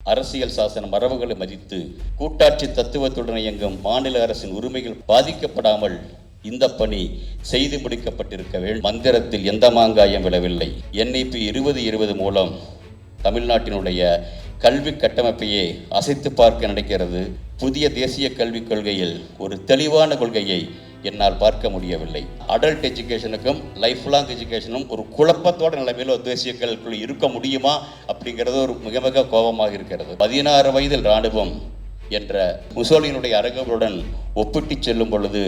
அரசியல் சாசன மரபுகளை மதித்து கூட்டாட்சி தத்துவத்துடன் இயங்கும் மாநில அரசின் உரிமைகள் பாதிக்கப்படாமல் இந்த பணி செய்து முடிக்கப்பட்டிருக்க வேண்டும். மந்திரத்தில் எந்த மாங்காயம் விழவில்லை. என்ஐபி இருபது இருபது மூலம் தமிழ்நாட்டினுடைய கல்வி கட்டமைப்பையே அசைத்து பார்க்க நடக்கிறது புதிய தேசிய கல்விக் கொள்கையில் ஒரு தெளிவான கொள்கையை என்னால் பார்க்க முடியவில்லை. அடல்ட் எஜுகேஷனுக்கும் லைஃப் லாங் எஜுகேஷனும் ஒரு குழப்பத்தோட நிலைமையில் ஒரு தேசிய கல்விக்குள் இருக்க முடியுமா அப்படிங்கிறது ஒரு மிக மிக கோபமாக இருக்கிறது. பதினாறு வயதில் இராணுவம் என்ற முசோலினுடைய அரங்குகளுடன் ஒப்பிட்டு செல்லும் பொழுது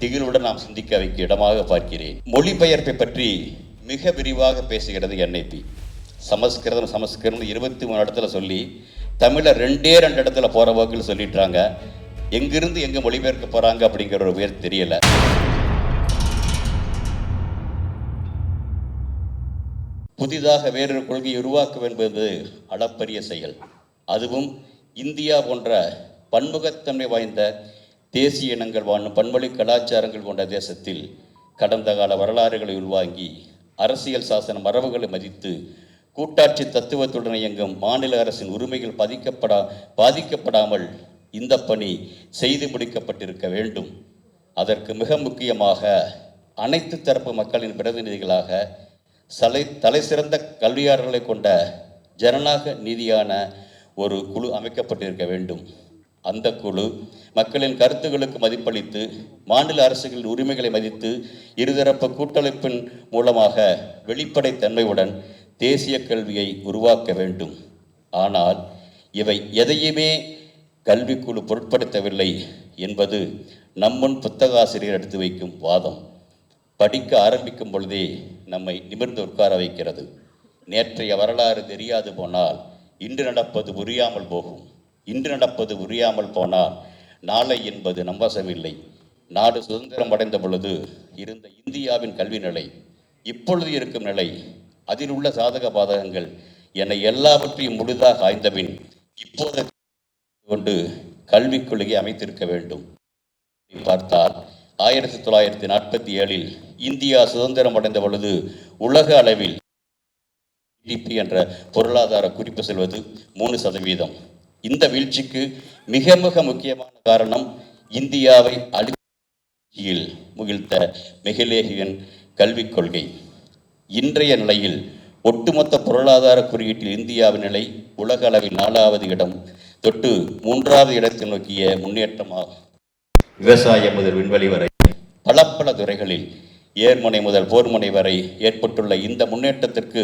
திகிலுடன் நாம் சிந்திக்க வைக்க இடமாக பார்க்கிறேன். மொழிபெயர்ப்பை பற்றி மிக விரிவாக பேசுகிறது என்ஐபி சமஸ்கிருதம் சமஸ்கிருதம் இருபத்தி மூணு இடத்துல சொல்லி தமிழை ரெண்டே ரெண்டு இடத்துல போகிற வாக்கில் சொல்லிட்டாங்க எங்கிருந்து எங்கே மொழிபெயர்க்க போகிறாங்க அப்படிங்கிற ஒரு பேர் தெரியல. புதிதாக வேறொரு கொள்கையை உருவாக்க என்பது அளப்பரிய செயல். அதுவும் இந்தியா போன்ற பன்முகத்தன்மை வாய்ந்த தேசிய இனங்கள் வாழும் பன்மொழி கலாச்சாரங்கள் கொண்ட தேசத்தில் கடந்த கால வரலாறுகளை உள்வாங்கி அரசியல் சாசன மரபுகளை மதித்து கூட்டாட்சி தத்துவத்துடன் இயங்கும் மாநில அரசின் உரிமைகள் பாதிக்கப்படா பாதிக்கப்படாமல் இந்த பணி செய்து முடிக்கப்பட்டிருக்க வேண்டும். அதற்கு மிக முக்கியமாக அனைத்து தரப்பு மக்களின் பிரதிநிதிகளாக சலை தலை சிறந்த கல்வியாளர்களை கொண்ட ஜனநாயக நீதியான ஒரு குழு அமைக்கப்பட்டிருக்க வேண்டும். அந்த குழு மக்களின் கருத்துகளுக்கு மதிப்பளித்து மாநில அரசுகளின் உரிமைகளை மதித்து இருதரப்பு கூட்டமைப்பின் மூலமாக வெளிப்படைத்தன்மையுடன் தேசிய கல்வியை உருவாக்க வேண்டும். ஆனால் இவை எதையுமே கல்விக்குழு பொருட்படுத்தவில்லை என்பது நம்முன் புத்தகாசிரியர் எடுத்து வைக்கும் வாதம். படிக்க ஆரம்பிக்கும் பொழுதே நம்மை நிமிர்ந்து உட்கார வைக்கிறது. நேற்றைய வரலாறு தெரியாது போனால் இன்று நடப்பது புரியாமல் போகும். இன்று நடப்பது புரியாமல் போனால் நாளை என்பது நம்பசமில்லை நாடு சுதந்திரம் அடைந்த பொழுது இருந்த இந்தியாவின் கல்வி நிலை இப்பொழுது இருக்கும் நிலை அதில் உள்ள சாதக பாதகங்கள் என எல்லாவற்றையும் முழுதாக ஆய்ந்தபின் இப்போது கொண்டு கல்விக் கொள்கையை அமைத்திருக்க வேண்டும். பார்த்தால் ஆயிரத்தி தொள்ளாயிரத்தி நாற்பத்தி ஏழில் இந்தியா சுதந்திரம் அடைந்த பொழுது உலக அளவில் ஜிடிபி என்ற பொருளாதார குறிப்பு செல்வது மூணு சதவீதம். இந்த வீழ்ச்சிக்கு மிக மிக முக்கியமான காரணம் இந்தியாவை அழிச்சியில் முகிழ்த்த மெகிலேகியன் கல்விக் கொள்கை. இன்றைய நிலையில் ஒட்டுமொத்த பொருளாதார குறியீட்டில் இந்தியாவின் நிலை உலக அளவில் நாலாவது இடம். தொட்டு மூன்றாவது இடத்தை நோக்கிய முன்னேற்றமாகும் விவசாயம் முதல் விண்வெளி வரை பல பல துறைகளில் ஏர்முனை முதல் போர்முனை வரை ஏற்பட்டுள்ள இந்த முன்னேற்றத்திற்கு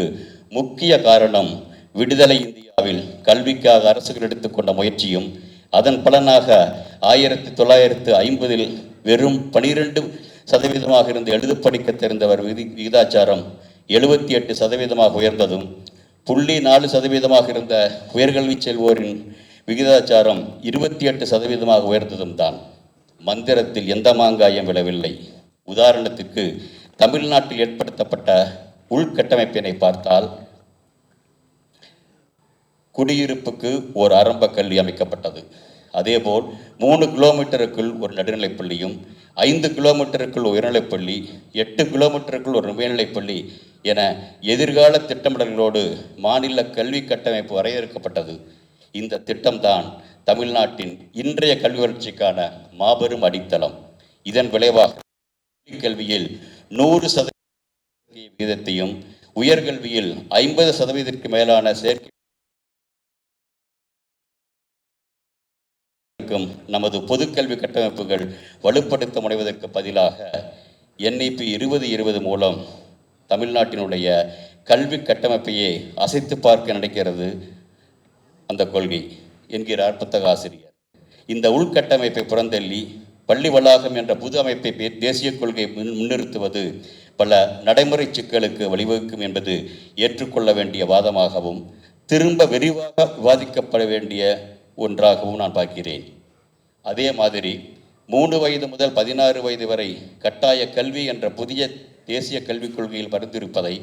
முக்கிய காரணம் விடுதலை இந்தியாவில் கல்விக்காக அரசுகள் எடுத்துக்கொண்ட முயற்சியும் அதன் பலனாக ஆயிரத்தி தொள்ளாயிரத்து ஐம்பதில் வெறும் பனிரெண்டு சதவீதமாக இருந்து எழுத படிக்க தெரிந்தவர் விதி விகிதாச்சாரம் எழுபத்தி எட்டு சதவீதமாக உயர்ந்ததும் புள்ளி நாலு சதவீதமாக இருந்த உயர்கல்வி செல்வோரின் விகிதாச்சாரம் இருபத்தி எட்டு சதவீதமாக உயர்ந்ததும் தான். மந்திரத்தில் எந்த மாங்காயம் விழவில்லை. உதாரணத்துக்கு தமிழ்நாட்டில் ஏற்படுத்தப்பட்ட உள்கட்டமைப்பினை பார்த்தால் குடியிருப்புக்கு ஒரு ஆரம்ப கல்வி அமைக்கப்பட்டது. அதேபோல் மூணு கிலோமீட்டருக்குள் ஒரு நடுநிலைப்பள்ளியும் ஐந்து கிலோமீட்டருக்குள் உயர்நிலைப்பள்ளி எட்டு கிலோமீட்டருக்குள் ஒரு மேல்நிலைப்பள்ளி என எதிர்கால திட்டமிடல்களோடு மாநில கல்வி கட்டமைப்பு வரையறுக்கப்பட்டது. இந்த திட்டம்தான் தமிழ்நாட்டின் இன்றைய கல்வி வளர்ச்சிக்கான மாபெரும் அடித்தளம். இதன் விளைவாக கல்வியில் நூறு சதவீத விகிதத்தையும் உயர்கல்வியில் ஐம்பது சதவீதத்திற்கு மேலான சேர்க்கை இருக்கும் நமது பொதுக்கல்வி கட்டமைப்புகள் வலுப்படுத்த முனைவதற்கு பதிலாக என்ஐபி இருபது இருபது மூலம் தமிழ்நாட்டினுடைய கல்வி கட்டமைப்பையே அசைத்து பார்க்க நடக்கிறது அந்த கொள்கை என்கிறார் புத்தக ஆசிரியர் இந்த உள்கட்டமைப்பை புறந்தள்ளி பள்ளி வளாகம் என்ற புது அமைப்பை தேசிய கொள்கை முன்- முன்னிறுத்துவது பல நடைமுறை சிக்கலுக்கு வழிவகுக்கும் என்பது ஏற்றுக்கொள்ள வேண்டிய வாதமாகவும் திரும்ப விரிவாக விவாதிக்கப்பட வேண்டிய ஒன்றாகவும் நான் பார்க்கிறேன். அதே மாதிரி மூணு வயது முதல் பதினாறு வயது வரை கட்டாய கல்வி என்ற புதிய தேசிய கல்விக் கொள்கையில் பரிந்திருப்பதை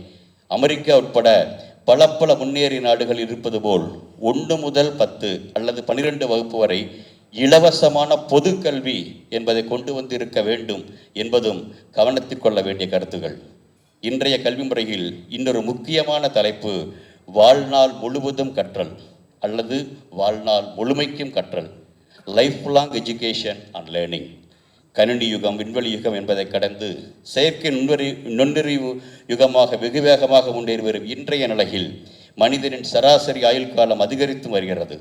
அமெரிக்கா உட்பட பல பல முன்னேறிய நாடுகள் இருப்பது போல் ஒன்று முதல் பத்து அல்லது பனிரெண்டு வகுப்பு வரை இலவசமான பொது கல்வி என்பதை கொண்டு வந்து இருக்க வேண்டும் என்பதும் கவனத்தில் கொள்ள வேண்டிய கருத்துகள். இன்றைய கல்வி முறையில் இன்னொரு முக்கியமான தலைப்பு வாழ்நாள் முழுவதும் கற்றல் அல்லது வாழ்நாள் முழுமைக்கும் கற்றல். Life long education and learning கணினி யுகம் விண்வெளி யுகம் என்பதை கடந்து செயற்கை நுண்ணறி நுண்ணறிவு யுகமாக வெகு வேகமாக முன்னேறி வரும் இன்றைய நிலையில் மனிதனின் சராசரி ஆயுள் காலம் அதிகரித்து வருகிறது.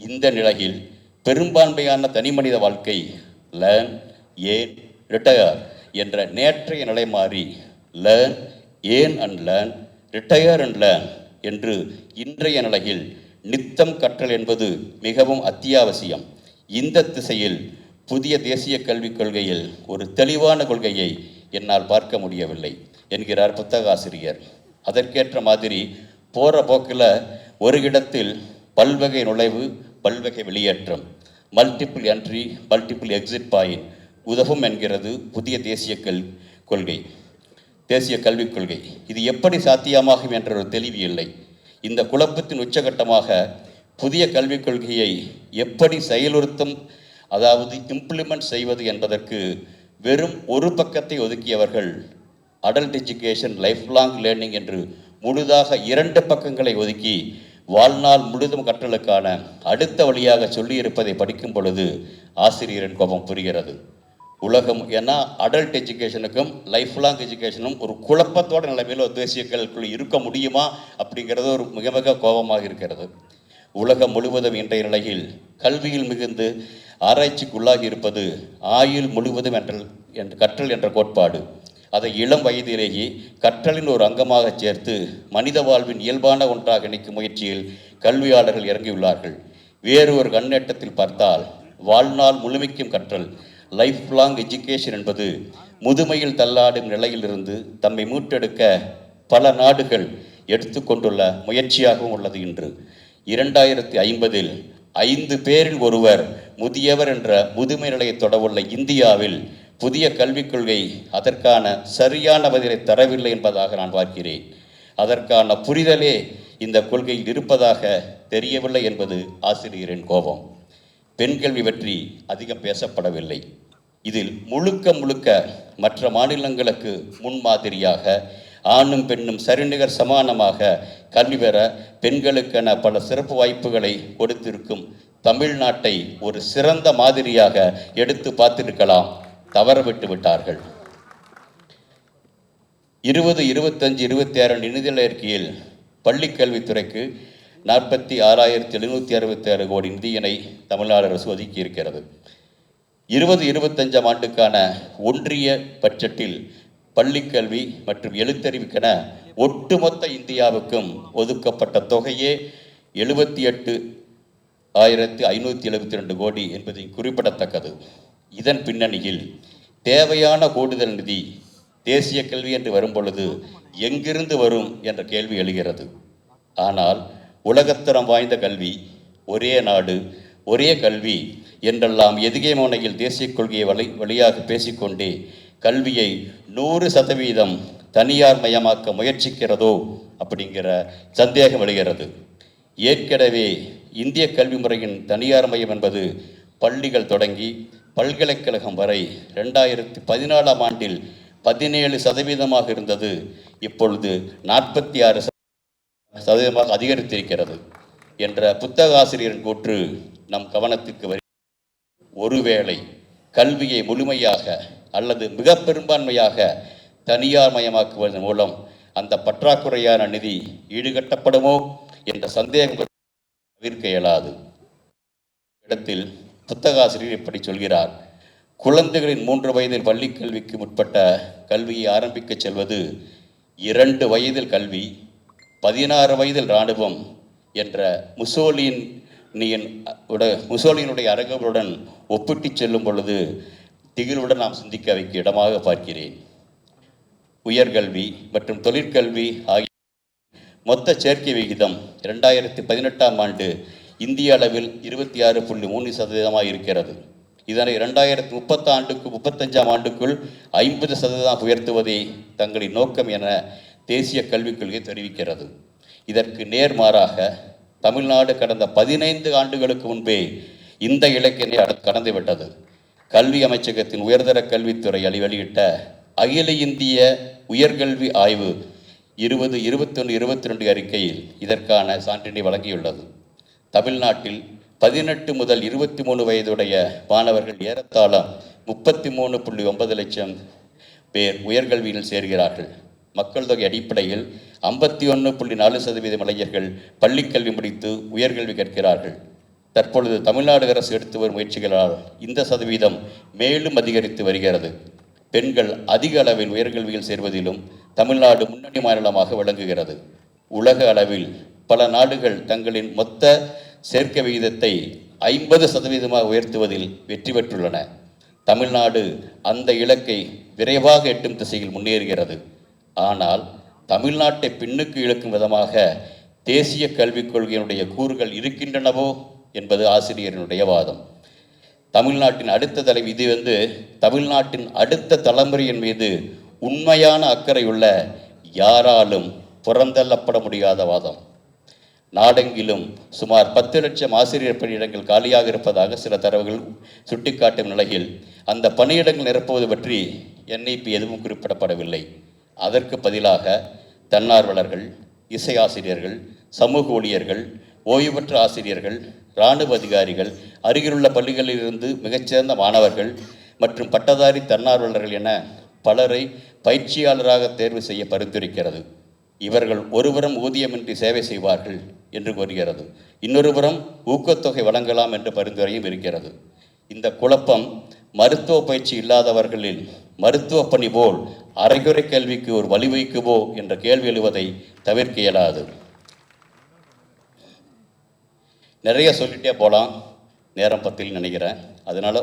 இந்த நிலையில் பெரும்பான்மையான தனிமனித வாழ்க்கை லேர்ன் ஏன் ரிட்டையர் என்ற நேற்றைய நிலை மாறி லேர்ன் ஏன் and learn retire and learn என்று இன்றைய நிலையில் நித்தம் கற்றல் என்பது மிகவும் அத்தியாவசியம். இந்த திசையில் புதிய தேசிய கல்விக் கொள்கையில் ஒரு தெளிவான கொள்கையை என்னால் பார்க்க முடியவில்லை என்கிறார் புத்தக ஆசிரியர் அதற்கேற்ற மாதிரி போகிற போக்கில் ஒரு இடத்தில் பல்வகை நுழைவு பல்வகை வெளியேற்றம் multiple entry multiple exit point உதவும் என்கிறது புதிய தேசிய கல் கொள்கை. தேசிய கல்விக் கொள்கை. இது எப்படி சாத்தியமாகும் என்ற ஒரு தெளிவு இல்லை. இந்த குழப்பத்தின் உச்சகட்டமாக புதிய கல்விக் கொள்கையை எப்படி செயலுறுத்தும் அதாவது இம்ப்ளிமெண்ட் செய்வது என்பதற்கு வெறும் ஒரு பக்கத்தை ஒதுக்கியவர்கள் adult education life long learning என்று முழுதாக இரண்டு பக்கங்களை ஒதுக்கி வாழ்நாள் முழுதும் கற்றலுக்கான அடுத்த வழியாக சொல்லியிருப்பதை படிக்கும் பொழுது ஆசிரியரின் கோபம் புரிகிறது. உலகம் ஏன்னா அடல்ட் எஜுகேஷனுக்கும் லைஃப் லாங் எஜுகேஷனும் ஒரு குழப்பத்தோட நிலைமையில் தேசிய கல்விக்குள் இருக்க முடியுமா அப்படிங்கிறது ஒரு மிக மிக கோபமாக இருக்கிறது. உலகம் முழுவதும் இன்றைய நிலையில் கல்வியில் மிகுந்து ஆராய்ச்சிக்குள்ளாகி இருப்பது ஆயுள் முழுவதும் என்ற என்ற கற்றல் என்ற கோட்பாடு. அதை இளம் வயதிலேயே கற்றலின் ஒரு அங்கமாக சேர்த்து மனித வாழ்வின் இயல்பான ஒன்றாக இணைக்கும் முயற்சியில் கல்வியாளர்கள் இறங்கியுள்ளார்கள். வேறு ஒரு கண்ணேட்டத்தில் பார்த்தால் வாழ்நாள் முழுமைக்கும் கற்றல் லைஃப் லாங் எஜுகேஷன் என்பது முதுமையில் தள்ளாடும் நிலையிலிருந்து தம்மை மீட்டெடுக்க பல நாடுகள் எடுத்துக்கொண்டுள்ள முயற்சியாகவும் உள்ளது இன்று. இரண்டாயிரத்தி ஐம்பதில் ஐந்து பேரில் ஒருவர் முதியவர் என்ற முதுமை நிலையை தொடவுள்ள இந்தியாவில் புதிய கல்விக் கொள்கை அதற்கான சரியான பதிலை தரவில்லை என்பதாக நான் பார்க்கிறேன். அதற்கான புரிதலே இந்த கொள்கையில் இருப்பதாக தெரியவில்லை என்பது ஆசிரியரின் கோபம். பெண் கல்வி பற்றி அதிகம் பேசப்படவில்லை. இதில் முழுக்க முழுக்க மற்ற மாநிலங்களுக்கு முன்மாதிரியாக ஆணும் பெண்ணும் சரிநிகர் சமானமாக கல்வி பெற பெண்களுக்கென பல சிறப்பு வாய்ப்புகளை கொடுத்திருக்கும் தமிழ்நாட்டை ஒரு சிறந்த மாதிரியாக எடுத்து பார்த்திருக்கலாம். தவறவிட்டு விட்டார்கள். இருபது இருபத்தஞ்சு இருபத்தி ஆறு நிதிநிலை அறிக்கையில் பள்ளிக்கல்வித்துறைக்கு நாற்பத்தி ஆறாயிரத்தி எழுநூற்றி அறுபத்தி ஆறு கோடி நிதியினை தமிழ்நாடு அரசு ஒதுக்கி இருக்கிறது இருபது இருபத்தஞ்சாம் ஆண்டுக்கான ஒன்றிய பட்ஜெட்டில் பள்ளிக்கல்வி மற்றும் எழுத்தறிவுக்கென ஒட்டுமொத்த இந்தியாவுக்கும் ஒதுக்கப்பட்ட தொகையே எழுபத்தி எட்டு ஆயிரத்தி ஐநூற்றி எழுபத்தி ரெண்டு கோடி என்பது குறிப்பிடத்தக்கது. இதன் பின்னணியில் தேவையான கூடுதல் நிதி தேசிய கல்வி என்று வரும்பொழுது எங்கிருந்து வரும் என்ற கேள்வி எழுகிறது. ஆனால் உலகத்தரம் வாய்ந்த கல்வி ஒரே நாடு ஒரே கல்வி என்றெல்லாம் எதுகே முனையில் தேசிய கொள்கையை வழி வழியாக பேசிக்கொண்டே கல்வியை நூறு சதவீதம் தனியார் மயமாக்க முயற்சிக்கிறதோ அப்படிங்கிற சந்தேகம் எழுகிறது. ஏற்கனவே இந்திய கல்வி முறையின் தனியார் மையம் என்பது பள்ளிகள் தொடங்கி பல்கலைக்கழகம் வரை ரெண்டாயிரத்தி பதினாலாம் ஆண்டில் பதினேழு சதவீதமாக இருந்தது. இப்பொழுது நாற்பத்தி ஆறு சதவீதமாக அதிகரித்திருக்கிறது என்ற புத்தக ஆசிரியரின் கூற்று நம் கவனத்துக்கு வரி ஒருவேளை கல்வியை முழுமையாக அல்லது மிக பெரும்பான்மையாக தனியார் மயமாக்குவதன் மூலம் அந்த பற்றாக்குறையான நிதி ஈடுகட்டப்படுமோ என்ற சந்தேகம் தவிர்க்க இயலாது. இடத்தில் புத்தகாசிரியர் இப்படி சொல்கிறார். குழந்தைகளின் மூன்று வயதில் பள்ளிக் கல்விக்கு முற்பட்ட கல்வியை ஆரம்பிக்கச் செல்வது இரண்டு வயதில் கல்வி பதினாறு வயதில் இராணுவம் என்ற முசோலியின் முசோலினியின் உட முசோலினுடைய அரங்குகளுடன் ஒப்பிட்டு செல்லும் பொழுது திகிலுடன் நாம் சிந்திக்க வைக்க இடமாக பார்க்கிறேன். உயர்கல்வி மற்றும் தொழிற்கல்வி ஆகிய மொத்த சேர்க்கை விகிதம் இரண்டாயிரத்தி பதினெட்டாம் ஆண்டு இந்திய அளவில் இருபத்தி ஆறு புள்ளி மூணு சதவீதமாக இருக்கிறது. இதனை இரண்டாயிரத்தி முப்பத்து ஆண்டுக்கு முப்பத்தஞ்சாம் ஆண்டுக்குள் ஐம்பது சதவீதம் உயர்த்துவதே தங்களின் நோக்கம் என தேசிய கல்விக் கொள்கை தெரிவிக்கிறது. இதற்கு நேர்மாறாக தமிழ்நாடு கடந்த பதினைந்து ஆண்டுகளுக்கு முன்பே இந்த இலக்கினை கடந்து கடந்துவிட்டது. கல்வி அமைச்சகத்தின் உயர்தர கல்வித்துறை அலி வெளியிட்ட அகில இந்திய உயர்கல்வி ஆய்வு இருபது இருபத்தொன்று இருபத்தி ரெண்டு அறிக்கையில் இதற்கான சான்றினை வழங்கியுள்ளது. தமிழ்நாட்டில் பதினெட்டு முதல் இருபத்தி மூணு வயதுடைய மாணவர்கள் ஏறத்தாழ முப்பத்தி மூணு புள்ளி ஒன்பது லட்சம் பேர் உயர்கல்வியில் சேர்கிறார்கள். மக்கள் தொகை அடிப்படையில் ஐம்பத்தி ஒன்று புள்ளி நாலு சதவீதம் இளைஞர்கள் பள்ளிக்கல்வி முடித்து உயர்கல்வி கற்கிறார்கள் தற்பொழுது தமிழ்நாடு அரசு எடுத்து வரும் முயற்சிகளால் இந்த சதவீதம் மேலும் அதிகரித்து வருகிறது. பெண்கள் அதிக அளவில் உயர்கல்வியில் சேர்வதிலும் தமிழ்நாடு முன்னணி மாநிலமாக விளங்குகிறது. உலக அளவில் பல நாடுகள் தங்களின் மொத்த சேர்க்கை விகிதத்தை ஐம்பது சதவீதமாக உயர்த்துவதில் வெற்றி பெற்றுள்ளன. தமிழ்நாடு அந்த இலக்கை விரைவாக எட்டும் திசையில் முன்னேறுகிறது. ஆனால் தமிழ்நாட்டை பின்னுக்கு இழுக்கும் விதமாக தேசிய கல்விக் கொள்கையினுடைய கூறுகள் இருக்கின்றனவோ என்பது ஆசிரியரினுடைய வாதம். தமிழ்நாட்டின் அடுத்த தலைவி இது வந்து தமிழ்நாட்டின் அடுத்த தலைமுறையின் மீது உண்மையான அக்கறையுள்ள யாராலும் புறந்தள்ளப்பட முடியாத வாதம். நாடெங்கிலும் சுமார் பத்து லட்சம் ஆசிரியர் பணியிடங்கள் காலியாக இருப்பதாக சில தரவுகள் சுட்டிக்காட்டும் நிலையில் அந்த பணியிடங்கள் நிரப்புவது பற்றி என்ஐபி எதுவும் குறிப்பிடப்படவில்லை. அதற்கு பதிலாக தன்னார்வலர்கள் இசை ஆசிரியர்கள் சமூக ஊழியர்கள் ஓய்வு பெற்ற ஆசிரியர்கள் இராணுவ அதிகாரிகள் அருகிலுள்ள பள்ளிகளிலிருந்து மிகச்சிறந்த மாணவர்கள் மற்றும் பட்டதாரி தன்னார்வலர்கள் என பலரை பயிற்சியாளராக தேர்வு செய்ய பரிந்துரைக்கிறது. இவர்கள் ஒருபுறம் ஊதியமின்றி சேவை செய்வார்கள் என்று கூறுகிறது. இன்னொருபுறம் ஊக்கத்தொகை வழங்கலாம் என்ற பரிந்துரையும் இருக்கிறது. இந்த குழப்பம் மருத்துவ பயிற்சி இல்லாதவர்களில் மருத்துவ பணி போல் அரைகுறை கேள்விக்கு ஒரு வழிவகுக்குமோ என்ற கேள்வி எழுவதை தவிர்க்க இயலாது. நிறைய சொல்லிட்டே போகலாம் நேரம் பத்தில் நினைக்கிறேன். அதனால்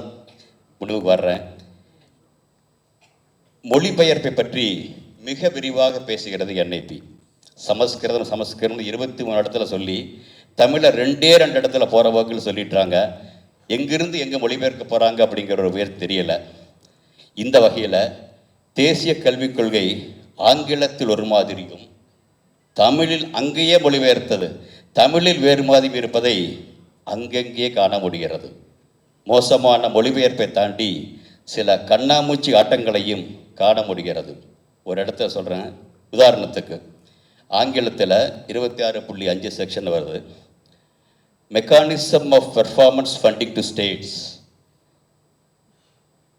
முடிவுக்கு வர்றேன். மொழிபெயர்ப்பை பற்றி மிக விரிவாக பேசுகிறது என்ஐபி. சமஸ்கிருதம் சமஸ்கிருதம் இருபத்தி மூணு இடத்துல சொல்லி தமிழை ரெண்டே ரெண்டு இடத்துல போகிற போக்கில் சொல்லிட்டாங்க எங்கிருந்து எங்கே மொழிபெயர்க்க போகிறாங்க அப்படிங்கிற ஒரு பேர் தெரியலை. இந்த வகையில் தேசிய கல்விக் கொள்கை ஆங்கிலத்தில் ஒரு மாதிரியும் தமிழில் அங்கேயே மொழிபெயர்த்தது தமிழில் வேறு மாதிரி இருப்பதை அங்கங்கே காண முடிகிறது. மோசமான மொழிபெயர்ப்பை தாண்டி சில கண்ணாமூச்சி ஆட்டங்களையும் காண முடிகிறது. ஒரு இடத்த சொல்கிறேன் உதாரணத்துக்கு ஆங்கிலத்தில் இருபத்தி ஆறு புள்ளி அஞ்சு செக்ஷன் வருது. Mechanism of performance funding to states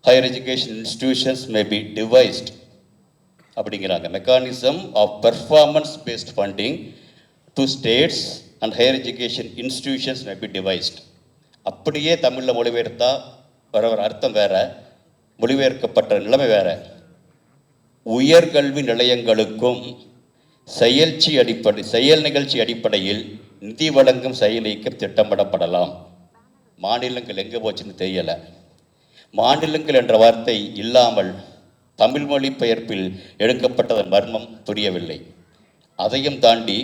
higher education institutions may be devised அப்படிங்கிறாங்க. Mechanism of performance based funding to states and higher education institutions may be devised அப்படியே தமிழில் மொழிபெயர்த்தா வர ஒரு அர்த்தம் வேறு மொழிபெயர்க்கப்பட்ட நிலைமை வேற. உயர்கல்வி நிலையங்களுக்கும் செயல்ச்சி அடிப்படை செயல் நிகழ்ச்சி அடிப்படையில் நிதி வழங்கும் செயல் இயக்கம் திட்டமிடப்படலாம். மாநிலங்கள் எங்கே போச்சுன்னு தெரியலை. மாநிலங்கள் என்ற வார்த்தை இல்லாமல் தமிழ் மொழி பெயர்ப்பில் எடுக்கப்பட்டதன் மர்மம் புரியவில்லை. அதையும் தாண்டி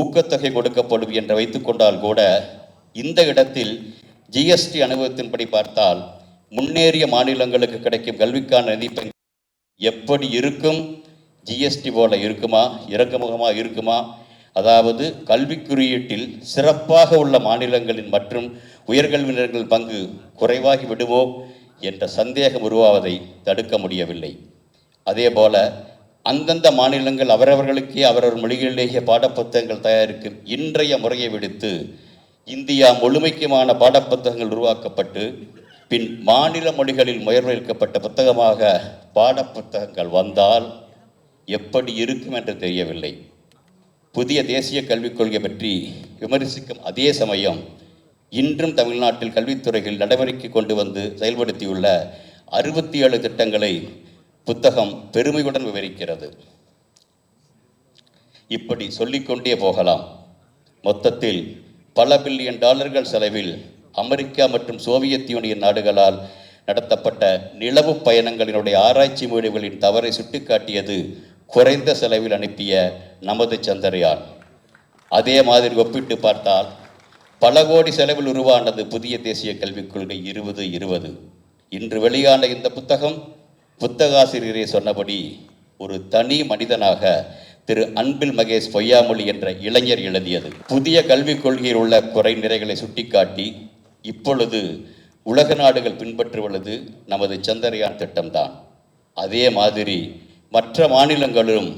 ஊக்கத்தொகை கொடுக்கப்படும் என்று வைத்துக்கொண்டால் கூட இந்த இடத்தில் ஜிஎஸ்டி அனுபவத்தின்படி பார்த்தால் முன்னேறிய மாநிலங்களுக்கு கிடைக்கும் கல்விக்கான நிதி எப்படி இருக்கும்? ஜிஎஸ்டி போல இருக்குமா? இறங்குமுகமாக இருக்குமா? அதாவது கல்வி குறியீட்டில் சிறப்பாக உள்ள மாநிலங்களின் மற்றும் உயர்கல்வியினர்கள் பங்கு குறைவாகி விடுமோ? என்ற சந்தேகம் உருவாவதை தடுக்க முடியவில்லை. அதேபோல அந்தந்த மாநிலங்கள் அவரவர்களுக்கே அவரவர் மொழிகளிலேயே பாடப்புத்தகங்கள் தயாரிக்கும் இன்றைய முறையை விடுத்து இந்தியா முழுமைக்குமான பாடப்புத்தகங்கள் உருவாக்கப்பட்டு பின் மாநில மொழிகளில் முயற்சிக்கப்பட்ட புத்தகமாக பாடப்புத்தகங்கள் வந்தால் எப்படி இருக்கும் என்று தெரியவில்லை. புதிய தேசிய கல்விக் கொள்கை பற்றி விமர்சிக்கும் அதே சமயம் இன்றும் தமிழ்நாட்டில் கல்வித்துறையில் நடைமுறைக்கு கொண்டு வந்து செயல்படுத்தியுள்ள அறுபத்தி ஏழு திட்டங்களை புத்தகம் பெருமையுடன் விவரிக்கிறது. இப்படி சொல்லிக்கொண்டே போகலாம். மொத்தத்தில் பல பில்லியன் டாலர்கள் செலவில் அமெரிக்கா மற்றும் சோவியத் யூனியன் நாடுகளால் நடத்தப்பட்ட நிலவு பயணங்களினுடைய ஆராய்ச்சி முடிவுகளின் தவறை சுட்டிக்காட்டியது குறைந்த செலவில் அனுப்பிய நமது சந்திரயான். அதே மாதிரி ஒப்பிட்டு பார்த்தால் பல கோடி செலவில் உருவானது புதிய தேசிய கல்விக் கொள்கை இருபது இருபது. இன்று வெளியான இந்த புத்தகம் புத்தகாசிரியரே சொன்னபடி ஒரு தனி மனிதனாக திரு அன்பில் மகேஷ் பொய்யாமொழி என்ற இளைஞர் எழுதியது. புதிய கல்விக் கொள்கையில் உள்ள குறை நிறைகளை சுட்டிக்காட்டி இப்பொழுது உலக நாடுகள் பின்பற்றுவது நமது சந்திரயான் திட்டம்தான். அதே மாதிரி மற்ற மாநிலங்களும்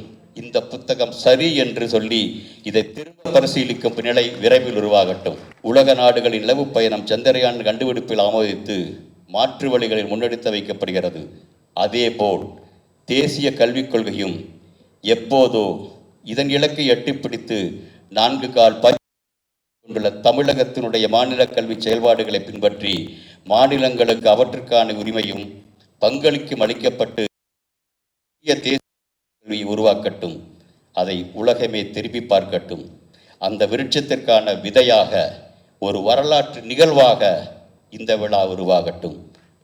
இந்த புத்தகம் சரி என்று சொல்லி இதை திரும்ப பரிசீலிக்கும் நிலை விரைவில் உருவாகட்டும். உலக நாடுகளின் நிலவு பயணம் சந்திரயான் கண்டுபிடிப்பில் ஆமோதித்து மாற்று வழிகளில் முன்னெடுத்து வைக்கப்படுகிறது. அதேபோல் தேசிய கல்விக் கொள்கையும் எப்போதோ இதன் இலக்கை எட்டிப்பிடித்து நான்கு கால் கொண்டுள்ள தமிழகத்தினுடைய மாநில கல்வி செயல்பாடுகளை பின்பற்றி மாநிலங்களுக்கு அவற்றுக்கான உரிமையும் பங்களிக்கும் அளிக்கப்பட்டு தேசிய கல்வி உருவாக்கட்டும். அதை உலகமே திருப்பி பார்க்கட்டும். அந்த விருட்சத்திற்கான விதையாக ஒரு வரலாற்று நிகழ்வாக இந்த விழா உருவாகட்டும்.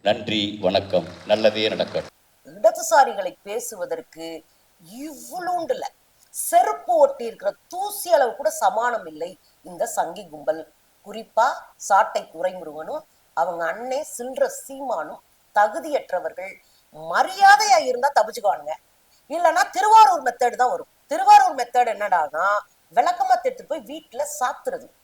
நன்றி வணக்கம். நல்லதே நடக்கட்டும். இடதுசாரிகளை பேசுவதற்கு இவ்வளோண்டுல செருப்பு ஒட்டி இருக்கிற தூசி அளவு கூட சமானம் இல்லை இந்த சங்கி கும்பல். குறிப்பா சாட்டை துறைமுருகனும் அவங்க அண்ணே சில்ற சீமானும் தகுதியற்றவர்கள். மரியாதையா இருந்தா தப்பிச்சுக்குவானுங்க. இல்லைன்னா திருவாரூர் மெத்தேடு தான் வரும். திருவாரூர் மெத்தேடு என்னடானா விளக்கமா எடுத்துட்டு போய் வீட்டுல சாத்துறது.